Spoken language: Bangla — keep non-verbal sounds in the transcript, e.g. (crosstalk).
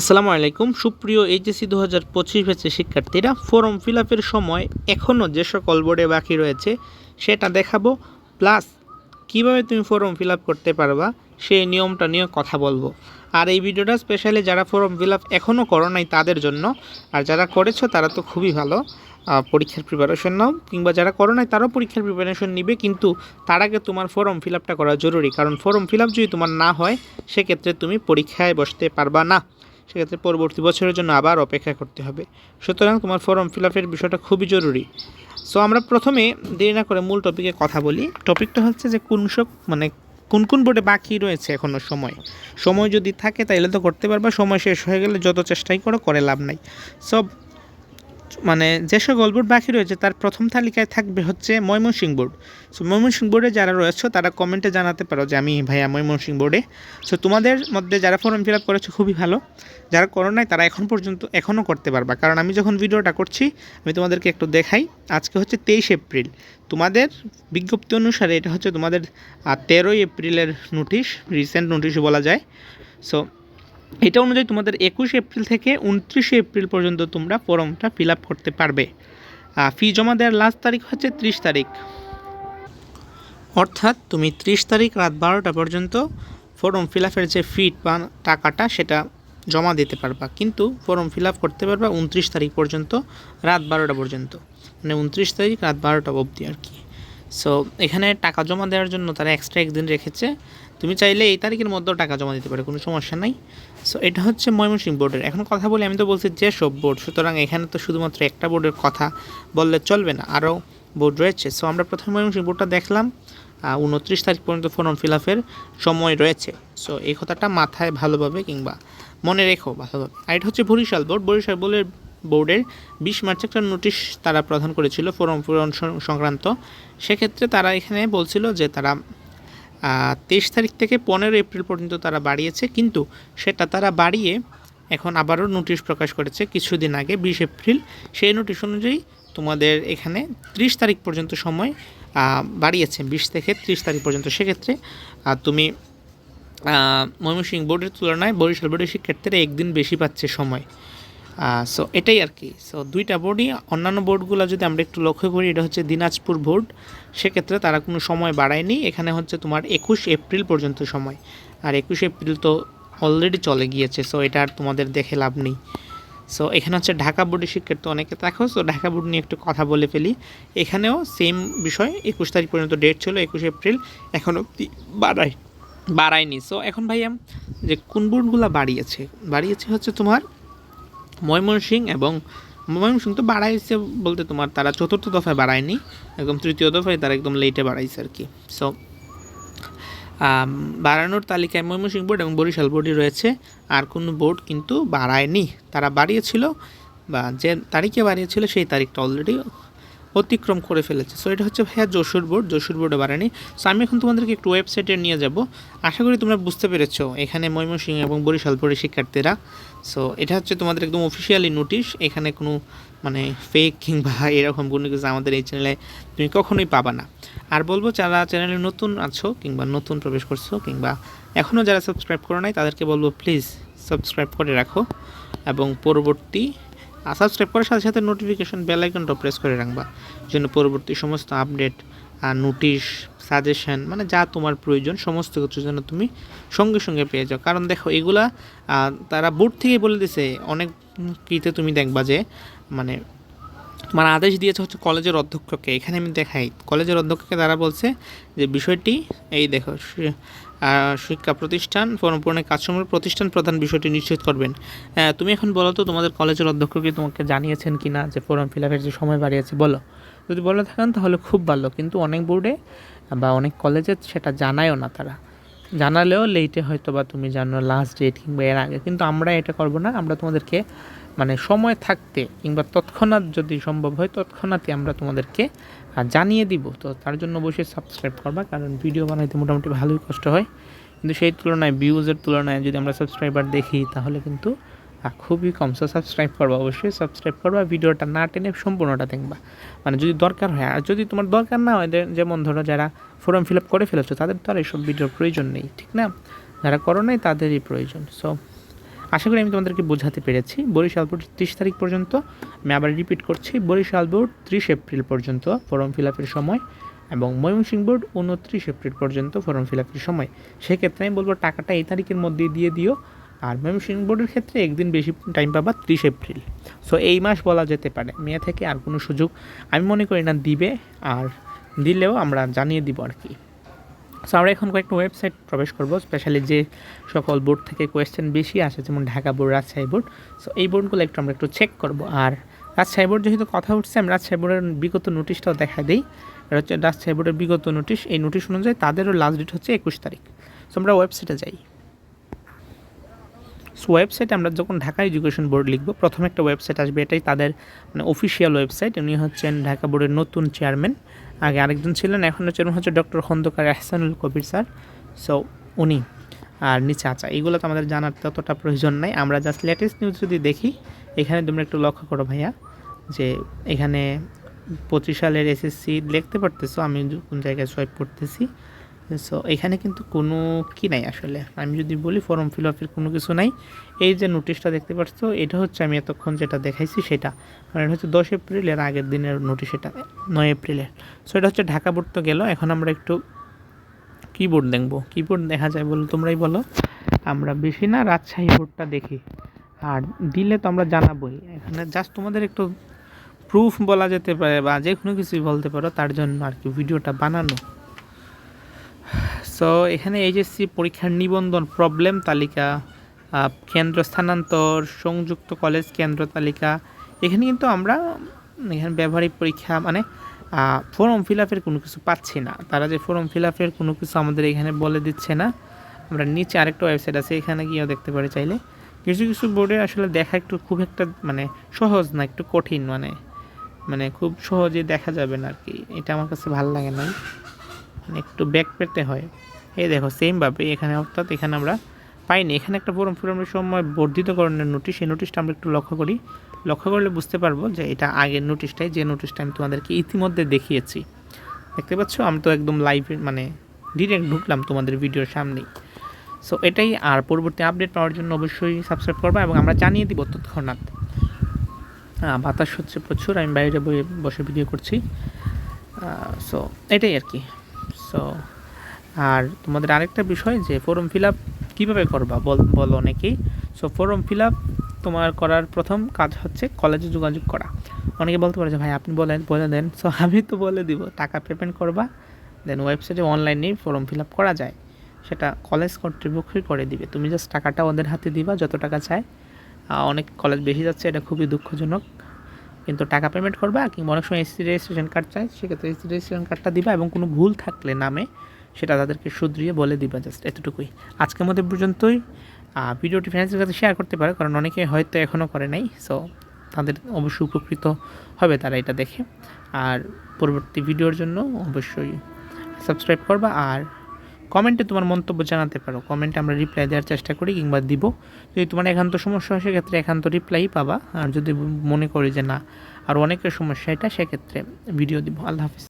আসসালামু আলাইকুম। সুপ্রিয় এইচএসসি দু হাজার পঁচিশ ব্যাচের শিক্ষার্থীরা, ফর্ম ফিল আপের সময় এখনও যে সকল বোর্ডে বাকি রয়েছে, সেটা দেখাবো, প্লাস কীভাবে তুমি ফর্ম ফিল আপ করতে পারবা, সেই নিয়মটা নিয়ে কথা বলব। আর এই ভিডিওটা স্পেশালি যারা ফর্ম ফিল আপ এখনও করো নাই তাদের জন্য, আর যারা করেছ তারা তো খুবই ভালো পরীক্ষার প্রিপারেশন নাও, কিংবা যারা করো নাই তারাও পরীক্ষার প্রিপারেশন নিবে, কিন্তু তার আগে তোমার ফর্ম ফিল আপটা করা জরুরি। কারণ ফর্ম ফিল আপ যদি তোমার না হয়, সেক্ষেত্রে তুমি পরীক্ষায় বসতে পারবা না। সেক্ষেত্রে পরবর্তী বছরের জন্য আবার অপেক্ষা করতে হবে। সুতরাং তোমার ফর্ম ফিল আপের বিষয়টা খুবই জরুরি। সো আমরা প্রথমে দেরি না করে মূল টপিকে কথা বলি। টপিকটা হচ্ছে যে কোন সব মানে কোন কোন বোর্ডে বাকি রয়েছে এখনও সময়? সময় যদি থাকে তাহলে তো করতে পারবা, সময় শেষ হয়ে গেলে যত চেষ্টাই করো, করে লাভ নাই। সব মানে যে সকল বাকি রয়েছে, তার প্রথম তালিকায় থাকবে হচ্ছে ময়মনসিংহ বোর্ড সো ময়মনসিংহ বোর্ডে যারা রয়েছে, তারা কমেন্টে জানাতে পারো যে, আমি ভাইয়া ময়মনসিংহ বোর্ডে সো তোমাদের মধ্যে যারা ফর্ম ফিল আপ করেছ, খুবই ভালো। যারা করো নাই, তারা এখন পর্যন্ত এখনও করতে পারবা। কারণ আমি যখন ভিডিওটা করছি, আমি তোমাদেরকে একটু দেখাই। আজকে হচ্ছে তেইশ এপ্রিল। তোমাদের বিজ্ঞপ্তি অনুসারে এটা হচ্ছে তোমাদের তেরোই এপ্রিলের নোটিশ রিসেন্ট নোটিশ বলা যায়। সো এটা অনুযায়ী তোমাদের একুশে এপ্রিল থেকে উনত্রিশে এপ্রিল পর্যন্ত তোমরা ফর্মটা ফিল আপ করতে পারবে। ফি জমা দেওয়ার লাস্ট তারিখ হচ্ছে ত্রিশ তারিখ। অর্থাৎ তুমি ত্রিশ তারিখ রাত বারোটা পর্যন্ত ফর্ম ফিল আপের যে ফিট বা টাকাটা, সেটা জমা দিতে পারবা। কিন্তু ফর্ম ফিল আপ করতে পারবা উনত্রিশ তারিখ পর্যন্ত, রাত বারোটা পর্যন্ত। মানে উনত্রিশ তারিখ রাত বারোটা অবধি আর কি। সো এখানে টাকা জমা দেওয়ার জন্য তারা এক্সট্রা একদিন রেখেছে। তুমি চাইলে এই তারিখের মধ্যেও টাকা জমা দিতে পারে, কোনো সমস্যা নাই। সো এটা হচ্ছে ময়মনসিংহ বোর্ডের। এখন কথা বলি, আমি তো বলছি যে সব বোর্ড, সুতরাং এখানে তো শুধুমাত্র একটা বোর্ডের কথা বললে চলবে না, আরও বোর্ড রয়েছে। সো আমরা প্রথমে ময়মনসিংহ বোর্ডটা দেখলাম উনত্রিশ তারিখ পর্যন্ত ফর্ম ফিল আপের সময় রয়েছে। সো এই কথাটা মাথায় ভালোভাবে কিংবা মনে রেখো ভালোভাবে। আর এটা হচ্ছে বরিশাল বোর্ড। বরিশাল বোর্ডের বোর্ডের বিশ মার্চ একটা নোটিশ তারা প্রদান করেছিল ফর্ম পূরণ সংক্রান্ত। সেক্ষেত্রে তারা এখানে বলছিল যে তারা তেইশ তারিখ থেকে পনেরো এপ্রিল পর্যন্ত তারা বাড়িয়েছে, কিন্তু সেটা তারা বাড়িয়ে এখন আবারও নোটিশ প্রকাশ করেছে কিছুদিন আগে, বিশ এপ্রিল। সেই নোটিশ অনুযায়ী তোমাদের এখানে ত্রিশ তারিখ পর্যন্ত সময় বাড়িয়েছে, বিশ থেকে ত্রিশ তারিখ পর্যন্ত। সেক্ষেত্রে তুমি ময়মনসিংহ বোর্ডের তুলনায় বরিশাল বোর্ডের শিক্ষার্থীরা একদিন বেশি পাচ্ছে সময়। সো এটাই আর কি সো দুইটা বোর্ডই অন্যান্য বোর্ডগুলো যদি আমরা একটু লক্ষ্য করি, এটা হচ্ছে দিনাজপুর বোর্ড সেক্ষেত্রে তারা কোনো সময় বাড়ায়নি। এখানে হচ্ছে তোমার একুশ এপ্রিল পর্যন্ত সময়। আর একুশ এপ্রিল তো অলরেডি চলে গিয়েছে সো এটা আর তোমাদের দেখে লাভ নেই। সো এখানে হচ্ছে ঢাকা বোর্ডের শিক্ষার্থী অনেকে দেখো সো ঢাকা বোর্ড নিয়ে একটু কথা বলে ফেলি। এখানেও সেম বিষয়, একুশ তারিখ পর্যন্ত ডেট ছিল, একুশ এপ্রিল, এখন অব্দি বাড়ায়, বাড়ায়নি। সো এখন ভাইয়া, যে কোন বোর্ডগুলো বাড়িয়েছে? বাড়িয়েছে হচ্ছে তোমার ময়মনসিং এবং ময়মনসিং তো বাড়াইছে বলতে তোমার তারা চতুর্থ দফায় বাড়ায়নি, একদম তৃতীয় দফায় তারা একদম লেটে বাড়াইছে আর কি। সো বাড়ানোর তালিকায় ময়মনসিংহ বোর্ড এবং বরিশাল বোর্ডই রয়েছে, আর কোনো বোর্ড কিন্তু বাড়ায়নি। তারা বাড়িয়েছিল বা যে তারিখে বাড়িয়েছিল সেই তারিখটা অলরেডি অতিক্রম করে ফেলেছে। সো এটা হচ্ছে ভাইয়া যশোর বোর্ড, যশোর বোর্ডে বাড়ায়নি সো আমি এখন তোমাদেরকে একটু ওয়েবসাইটে নিয়ে যাব। আশা করি তোমরা বুঝতে পেরেছ, এখানে ময়মনসিংহ এবং বরিশাল বোর্ডের শিক্ষার্থীরা। সো এটা হচ্ছে তোমাদের একদম অফিসিয়ালি নোটিশ এখানে কোনো মানে ফেক কিংবা এরকম কোনো কিছু আমাদের এই চ্যানেলে তুমি কখনোই পাবা না। আর বলব, যারা চ্যানেলে নতুন আছো কিংবা নতুন প্রবেশ করছ কিংবা এখনও যারা সাবস্ক্রাইব করো নাই, তাদেরকে বলব প্লিজ সাবস্ক্রাইব করে রাখো। এবং পরবর্তী সাবস্ক্রাইব করার সাথে সাথে নোটিফিকেশন বেল আইকনটা প্রেস করে রাখবা। যেন পরবর্তী সমস্ত আপডেট আর নোটিশ সাজেশন মানে যা তোমার প্রয়োজন, সমস্ত কিছু যেন তুমি সঙ্গে সঙ্গে পেয়ে যাও। কারণ দেখো, এগুলা তারা বোর্ড থেকে বলে দিছে, অনেক কিতে তুমি দেখবা যে মানে তোমার আদেশ দিয়েছে হচ্ছে কলেজের অধ্যক্ষকে। এখানে আমি দেখাই। কলেজের অধ্যক্ষকে তারা বলছে যে বিষয়টি, এই দেখো শিক্ষা প্রতিষ্ঠান পূরণের কাজসমূহ প্রতিষ্ঠান প্রধান বিষয়টি নিশ্চিত করবেন। তুমি এখন বলো তো, তোমাদের কলেজের অধ্যক্ষকে তোমাকে জানিয়েছেন কি না যে ফর্ম ফিল আপের যে সময় বাড়িয়েছে? বলো। যদি বলে থাকেন তাহলে খুব ভালো, কিন্তু অনেক বোর্ডে বা অনেক কলেজে সেটা জানায়ও না তারা। জানালেও লেটে হয়তো বা তুমি জানো লাস্ট ডেট কিংবা এর আগে, কিন্তু আমরা এটা করব না। আমরা তোমাদেরকে মানে সময় থাকতে কিংবা তৎক্ষণাৎ যদি সম্ভব হয় তৎক্ষণাৎই আমরা তোমাদেরকে জানিয়ে দিব। তো তার জন্য অবশ্যই সাবস্ক্রাইব করবা, কারণ ভিডিও বানাইতে মোটামুটি ভালোই কষ্ট হয়। কিন্তু সেই তুলনায় ভিউজের তুলনায় যদি আমরা সাবস্ক্রাইবার দেখি, তাহলে কিন্তু খুবই কম। সো সাবস্ক্রাইব করবা অবশ্যই সাবস্ক্রাইব করবা, ভিডিওটা না টেনে সম্পূর্ণটা দেখবা। মানে যদি দরকার হয়, আর যদি তোমার দরকার না হয় যেমন ধরো যারা ফর্ম ফিল আপ করে ফেলেছো, তাদের তো আর এইসব ভিডিওর প্রয়োজন নেই, ঠিক না? যারা করো নাই, তাদেরই প্রয়োজন। সো আশা করি আমি তোমাদেরকে বোঝাতে পেরেছি। বরিশাল বোর্ড ত্রিশ তারিখ পর্যন্ত। আমি আবার রিপিট করছি, বরিশাল বোর্ড ত্রিশ এপ্রিল পর্যন্ত ফর্ম ফিল আপের সময় এবং ময়মনসিংহ বোর্ড উনত্রিশ এপ্রিল পর্যন্ত ফর্ম ফিল আপের সময়। সেক্ষেত্রে আমি বলব টাকাটা এই তারিখের মধ্যে দিয়ে দিও। আর ময়মনসিংহ বোর্ডের ক্ষেত্রে একদিন বেশি টাইম পাবা ত্রিশ এপ্রিল। সো এই মাস বলা যেতে পারে। মে থেকে আর কোনো সুযোগ আমি মনে করি না দিবে। আর দিলেও আমরা জানিয়ে দিব আর কি। সো আমরা এখন কয়েকটা ওয়েবসাইট প্রবেশ করব স্পেশালি যে সকল বোর্ড থেকে কোয়েশ্চেন বেশি আসে, যেমন Dhaka board Rajshahi board so এই বোর্ডগুলো একটু আমরা একটু চেক করব। আর রাজশাহী বোর্ড যেহেতু কথা উঠছে, আমি রাজশাহী বোর্ডের বিগত নোটিশটাও দেখা দিই। এটা হচ্ছে রাজশাহী বোর্ডের বিগত নোটিশ এই নোটিশ অনুযায়ী তাদেরও লাস্ট ডেট হচ্ছে একুশ তারিখ। সো আমরা ওয়েবসাইটে যাই। সো ওয়েবসাইটে আমরা যখন ঢাকা এডুকেশন বোর্ড লিখব, প্রথমে একটা ওয়েবসাইট আসবে, এটাই তাদের মানে অফিসিয়াল ওয়েবসাইট উনি হচ্ছেন ঢাকা বোর্ডের নতুন চেয়ারম্যান আগে আরেকজন ছিলেন, এখন চেয়ারম্যান হচ্ছে doctor Khandaker Ehsanul Kabir sir. So উনি আর নিচে আচ্ছা এইগুলো তো আমাদের জানার ততটা প্রয়োজন নাই। আমরা জাস্ট লেটেস্ট নিউজ যদি দেখি, এখানে তোমরা একটু লক্ষ্য করো ভাইয়া, যে এখানে পঁচিশ সালের এসএসসি দেখতে পারতেছো, আমি কোন জায়গায় সোয়াইপ করতেছি। সো এখানে কিন্তু কোনো কি নাই আসলে। আমি যদি বলি ফর্ম ফিল আপের কোনো কিছু নাই। এই যে নোটিশটা দেখতে পাচ্ছ, এটা হচ্ছে আমি এতক্ষণ যেটা দেখাইছি সেটা। মানে এটা হচ্ছে দশ এপ্রিলের আগের দিনের নোটিশ এটা, নয় এপ্রিলের। সো এটা হচ্ছে ঢাকা বোর্ড তো গেল, এখন আমরা একটু কিবোর্ড দেখব। কিবোর্ড দেখা যায় বলো, তোমরাই বলো। আমরা বেশি না রাজশাহী বোর্ডটা দেখি। আর দিলে তো আমরা জানাবোই। এখানে জাস্ট তোমাদের একটু প্রুফ বলা যেতে পারে বা যে কোনো কিছুই বলতে পারো, তার জন্য আর কি ভিডিওটা বানানো। সো এখানে এইচএসসি পরীক্ষার নিবন্ধন প্রবলেম তালিকা কেন্দ্র স্থানান্তর, সংযুক্ত কলেজ কেন্দ্র তালিকা। এখানে কিন্তু আমরা এখানে ব্যবহারিক পরীক্ষা মানে ফর্ম ফিল আপের কোনো কিছু পাচ্ছি না। তারা যে ফর্ম ফিল আপের কোনো কিছু আমাদের এখানে বলে দিচ্ছে না। আমরা নিচে আরেকটা ওয়েবসাইট আছে, এখানে গিয়েও দেখতে পারি চাইলে। কিছু কিছু বোর্ডে আসলে দেখা একটু খুব একটা মানে সহজ না, একটু কঠিন মানে মানে খুব সহজে দেখা যাবে না আর কি। এটা আমার কাছে ভালো লাগে না একটু ব্যাক পেতে হয়। এই দেখো সেমভাবে এখানে অর্থাৎ এখানে আমরা পাইনি। এখানে একটা ফর্ম ফিলামের সময় বর্ধিতকরণের নোটিশ এই নোটিশটা আমরা একটু লক্ষ্য করি। লক্ষ্য করলে বুঝতে পারব যে এটা আগের নোটিশটাই যে নোটিশটা আমি তোমাদেরকে ইতিমধ্যে দেখিয়েছি। দেখতে পাচ্ছ? আমি তো একদম লাইভ মানে ডিরেক্ট ঢুকলাম তোমাদের ভিডিওর সামনেই। সো এটাই আর পরবর্তী আপডেট পাওয়ার জন্য অবশ্যই সাবস্ক্রাইব করবা এবং আমরা জানিয়ে দিব তৎক্ষণাৎ। হ্যাঁ বাতাস হচ্ছে প্রচুর, আমি বাইরে বসে ভিডিও করছি। সো এটাই আর কি। সো আর তোমাদের আরেকটা বিষয় যে ফর্ম ফিল আপ কীভাবে করবা? বল, বলো অনেকেই সো ফর্ম ফিল আপ তোমার করার প্রথম কাজ হচ্ছে কলেজে যোগাযোগ করা। অনেকে বলতে পারে যে, ভাই, আপনি বলেন, বলে দেন। সো (laughs) আমি তো বলে দিব, টাকা পেমেন্ট করবা দেন ওয়েবসাইটে অনলাইনেই ফর্ম ফিল আপ করা যায়। সেটা কলেজ কর্তৃপক্ষই করে দিবে। তুমি জাস্ট টাকাটা ওদের হাতে দিবা, যত টাকা চায়। অনেক কলেজ বেশি যাচ্ছে, এটা খুবই দুঃখজনক। কিন্তু টাকা পেমেন্ট করবা কিংবা অনেক সময় এসসি রেজিস্ট্রেশন কার্ড চাই, সেক্ষেত্রে এসসি রেজিস্ট্রেশন কার্ডটা দিবা এবং কোনো ভুল থাকলে নামে সেটা তাদেরকে শুধরিয়ে বলে দিবা জাস্ট এতটুকুই। আজকের মধ্যে পর্যন্তই। ভিডিওটি ফ্রেন্ডসের কাছে শেয়ার করতে পারো, কারণ অনেকে হয়তো এখনও করে নাই সো তাদের অবশ্যই উপকৃত হবে তারা এটা দেখে। আর পরবর্তী ভিডিওর জন্য অবশ্যই সাবস্ক্রাইব করবা, আর কমেন্টে তোমার মন্তব্য জানাতে পারো। কমেন্টে আমরা রিপ্লাই দেওয়ার চেষ্টা করি কিংবা দিব। যদি তোমার একান্ত সমস্যা হয়, সেক্ষেত্রে একান্ত রিপ্লাই পাবা। আর যদি মনে করি যে না, আর অনেকের সমস্যা এটা সেক্ষেত্রে ভিডিও দিব। আল্লাহ হাফিজ।